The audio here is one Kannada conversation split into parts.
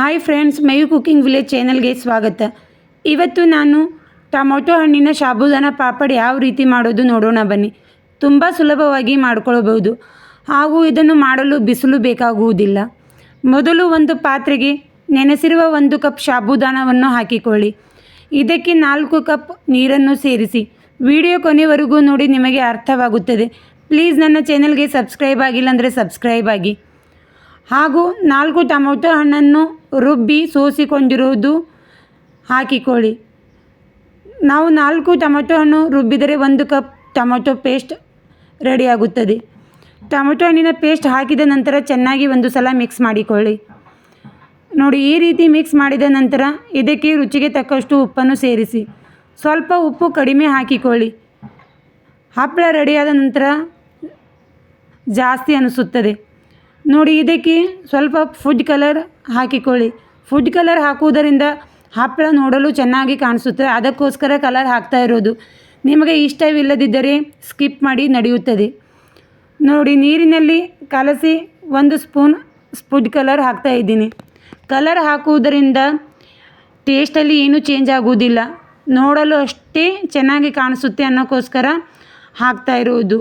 Hi friends Mayu cooking village ಚಾನಲ್ಗೆ ಸ್ವಾಗತ. ಇವತ್ತು ನಾನು ಟೊಮೊಟೊ ಹಣ್ಣಿನ ಸಾಬುದಾನ ಪಾಪಡ್ ಯಾವ ರೀತಿ ಮಾಡೋದು ನೋಡೋಣ ಬನ್ನಿ. ತುಂಬ ಸುಲಭವಾಗಿ ಮಾಡಿಕೊಳ್ಳಬಹುದು ಹಾಗೂ ಇದನ್ನು ಮಾಡಲು ಬಿಸಿಲು ಬೇಕಾಗುವುದಿಲ್ಲ. ಮೊದಲು ಒಂದು ಪಾತ್ರೆಗೆ ನೆನೆಸಿರುವ ಒಂದು ಕಪ್ ಸಾಬೂದಾನವನ್ನು ಹಾಕಿಕೊಳ್ಳಿ. ಇದಕ್ಕೆ ನಾಲ್ಕು ಕಪ್ ನೀರನ್ನು ಸೇರಿಸಿ. ವಿಡಿಯೋ ಕೊನೆವರೆಗೂ ನೋಡಿ ನಿಮಗೆ ಅರ್ಥವಾಗುತ್ತದೆ. ಪ್ಲೀಸ್ ನನ್ನ ಚಾನಲ್ಗೆ ಸಬ್ಸ್ಕ್ರೈಬ್ ಆಗಿಲ್ಲ ಅಂದರೆ ಸಬ್ಸ್ಕ್ರೈಬ್ ಆಗಿ. ಹಾಗೂ ನಾಲ್ಕು ಟೊಮೊಟೊ ಹಣ್ಣನ್ನು ರುಬ್ಬಿ ಸೋಸಿಕೊಂಡಿರುವುದು ಹಾಕಿಕೊಳ್ಳಿ. ನಾವು ನಾಲ್ಕು ಟೊಮೊಟೊ ಹಣ್ಣು ರುಬ್ಬಿದರೆ ಒಂದು ಕಪ್ ಟೊಮೊಟೊ ಪೇಸ್ಟ್ ರೆಡಿಯಾಗುತ್ತದೆ. ಟೊಮೊಟೊ ಹಣ್ಣಿನ ಪೇಸ್ಟ್ ಹಾಕಿದ ನಂತರ ಚೆನ್ನಾಗಿ ಒಂದು ಸಲ ಮಿಕ್ಸ್ ಮಾಡಿಕೊಳ್ಳಿ. ನೋಡಿ, ಈ ರೀತಿ ಮಿಕ್ಸ್ ಮಾಡಿದ ನಂತರ ಇದಕ್ಕೆ ರುಚಿಗೆ ತಕ್ಕಷ್ಟು ಉಪ್ಪನ್ನು ಸೇರಿಸಿ. ಸ್ವಲ್ಪ ಉಪ್ಪು ಕಡಿಮೆ ಹಾಕಿಕೊಳ್ಳಿ. ಹಪ್ಪಳ ರೆಡಿಯಾದ ನಂತರ ಜಾಸ್ತಿ ಅನಿಸುತ್ತದೆ. ನೋಡಿ ಇದಕ್ಕೆ ಸ್ವಲ್ಪ ಫುಡ್ ಕಲರ್ ಹಾಕಿಕೊಳ್ಳಿ. ಫುಡ್ ಕಲರ್ ಹಾಕುವುದರಿಂದ ಹಪ್ಪಳ ನೋಡಲು ಚೆನ್ನಾಗಿ ಕಾಣಿಸುತ್ತೆ. ಅದಕ್ಕೋಸ್ಕರ ಕಲರ್ ಹಾಕ್ತಾ ಇರೋದು. ನಿಮಗೆ ಇಷ್ಟವಿಲ್ಲದಿದ್ದರೆ ಸ್ಕಿಪ್ ಮಾಡಿ ನಡೆಯುತ್ತದೆ. ನೋಡಿ ನೀರಿನಲ್ಲಿ ಕಲಸಿ ಒಂದು ಸ್ಪೂನ್ ಫುಡ್ ಕಲರ್ ಹಾಕ್ತಾ ಇದ್ದೀನಿ. ಕಲರ್ ಹಾಕುವುದರಿಂದ ಟೇಸ್ಟಲ್ಲಿ ಏನೂ ಚೇಂಜ್ ಆಗುವುದಿಲ್ಲ. ನೋಡಲು ಅಷ್ಟೇ ಚೆನ್ನಾಗಿ ಕಾಣಿಸುತ್ತೆ ಅನ್ನೋಕ್ಕೋಸ್ಕರ ಹಾಕ್ತಾ ಇರುವುದು.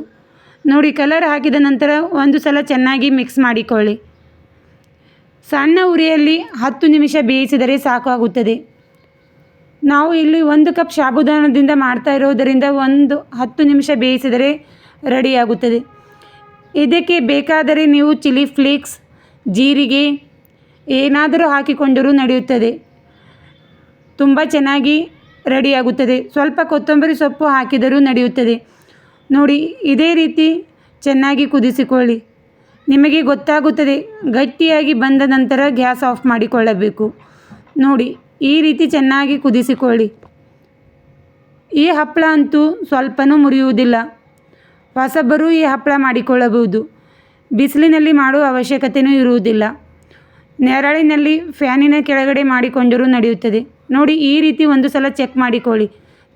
ನೋಡಿ ಕಲರ್ ಹಾಕಿದ ನಂತರ ಒಂದು ಸಲ ಚೆನ್ನಾಗಿ ಮಿಕ್ಸ್ ಮಾಡಿಕೊಳ್ಳಿ. ಸಣ್ಣ ಉರಿಯಲ್ಲಿ ಹತ್ತು ನಿಮಿಷ ಬೇಯಿಸಿದರೆ ಸಾಕಾಗುತ್ತದೆ ನಾವು ಇಲ್ಲಿ ಒಂದು ಕಪ್ ಸಾಬುದಾನದಿಂದ ಮಾಡ್ತಾ ಇರೋದರಿಂದ ಒಂದು ಹತ್ತು ನಿಮಿಷ ಬೇಯಿಸಿದರೆ ರೆಡಿಯಾಗುತ್ತದೆ ಇದಕ್ಕೆ ಬೇಕಾದರೆ ನೀವು ಚಿಲ್ಲಿ ಫ್ಲೇಕ್ಸ್ ಜೀರಿಗೆ, ಏನಾದರೂ ಹಾಕಿಕೊಂಡರೂ ನಡೆಯುತ್ತದೆ. ತುಂಬ ಚೆನ್ನಾಗಿ ರೆಡಿಯಾಗುತ್ತದೆ ಸ್ವಲ್ಪ ಕೊತ್ತಂಬರಿ ಸೊಪ್ಪು ಹಾಕಿದರೂ ನಡೆಯುತ್ತದೆ. ನೋಡಿ, ಇದೇ ರೀತಿ ಚೆನ್ನಾಗಿ ಕುದಿಸಿಕೊಳ್ಳಿ. ನಿಮಗೆ ಗೊತ್ತಾಗುತ್ತದೆ, ಗಟ್ಟಿಯಾಗಿ ಬಂದ ನಂತರ ಗ್ಯಾಸ್ ಆಫ್ ಮಾಡಿಕೊಳ್ಳಬೇಕು. ನೋಡಿ, ಈ ರೀತಿ ಚೆನ್ನಾಗಿ ಕುದಿಸಿಕೊಳ್ಳಿ. ಈ ಹಪ್ಪಳ ಅಂತೂ ಸ್ವಲ್ಪನೂ ಮುರಿಯುವುದಿಲ್ಲ. ಹೊಸಬರು ಈ ಹಪ್ಪಳ ಮಾಡಿಕೊಳ್ಳಬಹುದು. ಬಿಸಿಲಿನಲ್ಲಿ ಮಾಡುವ ಅವಶ್ಯಕತೆಯೂ ಇರುವುದಿಲ್ಲ. ನೆರಳಿನಲ್ಲಿ ಫ್ಯಾನಿನ ಕೆಳಗಡೆ ಮಾಡಿಕೊಂಡರೂ ನಡೆಯುತ್ತದೆ. ನೋಡಿ, ಈ ರೀತಿ ಒಂದು ಸಲ ಚೆಕ್ ಮಾಡಿಕೊಳ್ಳಿ.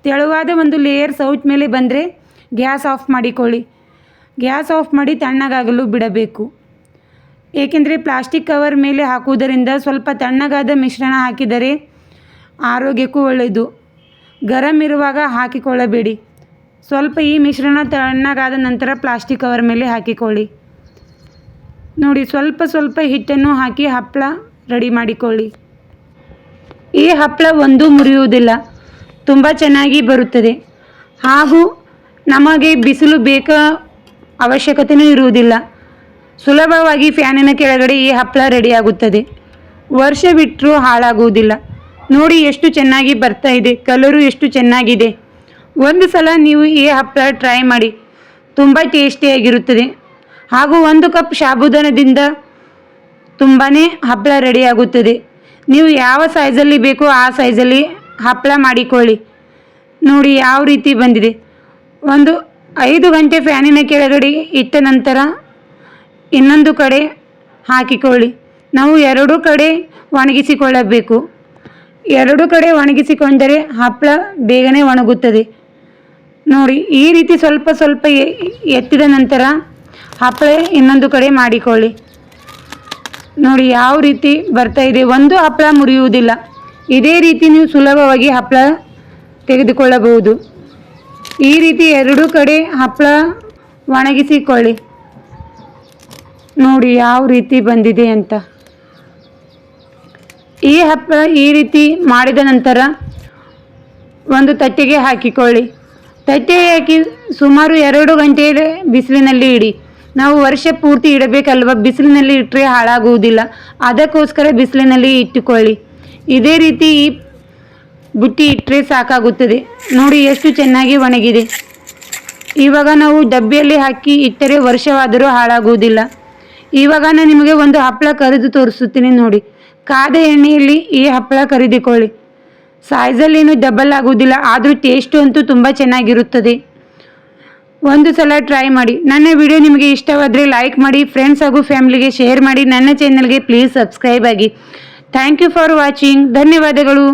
ತೆಳುವಾದ ಒಂದು ಲೇಯರ್ ಸೌಟ್ ಮೇಲೆ ಬಂದರೆ ಗ್ಯಾಸ್ ಆಫ್ ಮಾಡಿಕೊಳ್ಳಿ. ಗ್ಯಾಸ್ ಆಫ್ ಮಾಡಿ ತಣ್ಣಗಾಗಲು ಬಿಡಬೇಕು. ಏಕೆಂದರೆ ಪ್ಲಾಸ್ಟಿಕ್ ಕವರ್ ಮೇಲೆ ಹಾಕುವುದರಿಂದ ಸ್ವಲ್ಪ ತಣ್ಣಗಾದ ಮಿಶ್ರಣ ಹಾಕಿದರೆ ಆರೋಗ್ಯಕ್ಕೂ ಒಳ್ಳೆಯದು. ಗರಂ ಇರುವಾಗ ಹಾಕಿಕೊಳ್ಳಬೇಡಿ. ಸ್ವಲ್ಪ ಈ ಮಿಶ್ರಣ ತಣ್ಣಗಾದ ನಂತರ ಪ್ಲಾಸ್ಟಿಕ್ ಕವರ್ ಮೇಲೆ ಹಾಕಿಕೊಳ್ಳಿ. ನೋಡಿ, ಸ್ವಲ್ಪ ಸ್ವಲ್ಪ ಹಿಟ್ಟನ್ನು ಹಾಕಿ ಹಪ್ಪಳ ರೆಡಿ ಮಾಡಿಕೊಳ್ಳಿ. ಈ ಹಪ್ಪಳ ಒಂದೂ ಮುರಿಯುವುದಿಲ್ಲ. ತುಂಬ ಚೆನ್ನಾಗಿ ಬರುತ್ತದೆ. ಹಾಗೂ ನಮಗೆ ಬಿಸಿಲು ಬೇಕ ಅವಶ್ಯಕತೆಯೂ ಇರುವುದಿಲ್ಲ. ಸುಲಭವಾಗಿ ಫ್ಯಾನಿನ ಕೆಳಗಡೆ ಈ ಹಪ್ಪಳ ರೆಡಿಯಾಗುತ್ತದೆ ವರ್ಷ ಬಿಟ್ಟರೂ ಹಾಳಾಗುವುದಿಲ್ಲ. ನೋಡಿ ಎಷ್ಟು ಚೆನ್ನಾಗಿ ಬರ್ತಾ ಇದೆ ಕಲರು ಎಷ್ಟು ಚೆನ್ನಾಗಿದೆ. ಒಂದು ಸಲ ನೀವು ಈ ಹಪ್ಪಳ ಟ್ರೈ ಮಾಡಿ, ತುಂಬ ಟೇಸ್ಟಿಯಾಗಿರುತ್ತದೆ ಹಾಗೂ ಒಂದು ಕಪ್ ಸಾಬುದಾನದಿಂದ ತುಂಬಾ ಹಪ್ಪಳ ರೆಡಿಯಾಗುತ್ತದೆ ನೀವು ಯಾವ ಸೈಜಲ್ಲಿ ಬೇಕೋ ಆ ಸೈಜಲ್ಲಿ ಹಪ್ಪಳ ಮಾಡಿಕೊಳ್ಳಿ. ನೋಡಿ ಯಾವ ರೀತಿ ಬಂದಿದೆ. ಒಂದು ಐದು ಗಂಟೆ ಫ್ಯಾನಿನ ಕೆಳಗಡೆ ಇಟ್ಟ ನಂತರ ಇನ್ನೊಂದು ಕಡೆ ಹಾಕಿಕೊಳ್ಳಿ. ನಾವು ಎರಡೂ ಕಡೆ ಒಣಗಿಸಿಕೊಳ್ಳಬೇಕು. ಎರಡೂ ಕಡೆ ಒಣಗಿಸಿಕೊಂಡರೆ ಹಪ್ಪಳ ಬೇಗನೆ ಒಣಗುತ್ತದೆ. ನೋಡಿ, ಈ ರೀತಿ ಸ್ವಲ್ಪ ಸ್ವಲ್ಪ ಎತ್ತಿದ ನಂತರ ಹಪ್ಪಳ ಇನ್ನೊಂದು ಕಡೆ ಮಾಡಿಕೊಳ್ಳಿ. ನೋಡಿ, ಯಾವ ರೀತಿ ಬರ್ತಾ ಇದೆ. ಒಂದು ಹಪ್ಪಳ ಮುರಿಯುವುದಿಲ್ಲ. ಇದೇ ರೀತಿ ನೀವು ಸುಲಭವಾಗಿ ಹಪ್ಪಳ ತೆಗೆದುಕೊಳ್ಳಬಹುದು. ಈ ರೀತಿ ಎರಡೂ ಕಡೆ ಹಪ್ಪಳ ಒಣಗಿಸಿಕೊಳ್ಳಿ. ನೋಡಿ ಯಾವ ರೀತಿ ಬಂದಿದೆ ಅಂತ. ಈ ಹಪ್ಪಳ ಈ ರೀತಿ ಮಾಡಿದ ನಂತರ ಒಂದು ತಟ್ಟೆಗೆ ಹಾಕಿಕೊಳ್ಳಿ. ತಟ್ಟೆ ಹಾಕಿ ಸುಮಾರು ಎರಡು ಗಂಟೆ ಬಿಸಿಲಿನಲ್ಲಿ ಇಡಿ. ನಾವು ವರ್ಷ ಪೂರ್ತಿ ಇಡಬೇಕಲ್ವ? ಬಿಸಿಲಿನಲ್ಲಿ ಇಟ್ಟರೆ ಹಾಳಾಗುವುದಿಲ್ಲ. ಅದಕ್ಕೋಸ್ಕರ ಬಿಸಿಲಿನಲ್ಲಿ ಇಟ್ಟುಕೊಳ್ಳಿ. ಇದೇ ರೀತಿ ಈ ಬುಟ್ಟಿ ಇಟ್ಟರೆ ಸಾಕಾಗುತ್ತದೆ. ನೋಡಿ ಎಷ್ಟು ಚೆನ್ನಾಗಿ ಒಣಗಿದೆ. ಇವಾಗ ನಾವು ಡಬ್ಬಿಯಲ್ಲಿ ಹಾಕಿ ಇಟ್ಟರೆ ವರ್ಷವಾದರೂ ಹಾಳಾಗುವುದಿಲ್ಲ. ಇವಾಗ ನಾನು ನಿಮಗೆ ಒಂದು ಹಪ್ಪಳ ಕರೆದು ತೋರಿಸುತ್ತೀನಿ ನೋಡಿ. ಕಾದ ಎಣ್ಣೆಯಲ್ಲಿ ಈ ಹಪ್ಪಳ ಕರಿದುಕೊಳ್ಳಿ. ಸೈಜಲ್ಲಿ ಏನು ಡಬಲ್ ಆಗುವುದಿಲ್ಲ, ಆದರೂ ಟೇಸ್ಟು ಅಂತೂ ತುಂಬ ಚೆನ್ನಾಗಿರುತ್ತದೆ. ಒಂದು ಸಲ ಟ್ರೈ ಮಾಡಿ. ನನ್ನ ವಿಡಿಯೋ ನಿಮಗೆ ಇಷ್ಟವಾದರೆ ಲೈಕ್ ಮಾಡಿ ಫ್ರೆಂಡ್ಸ್ ಹಾಗೂ ಫ್ಯಾಮಿಲಿಗೆ ಶೇರ್ ಮಾಡಿ. ನನ್ನ ಚಾನಲ್ಗೆ ಪ್ಲೀಸ್ ಸಬ್ಸ್ಕ್ರೈಬ್ ಆಗಿ. ಥ್ಯಾಂಕ್ ಯು ಫಾರ್ ವಾಚಿಂಗ್ ಧನ್ಯವಾದಗಳು.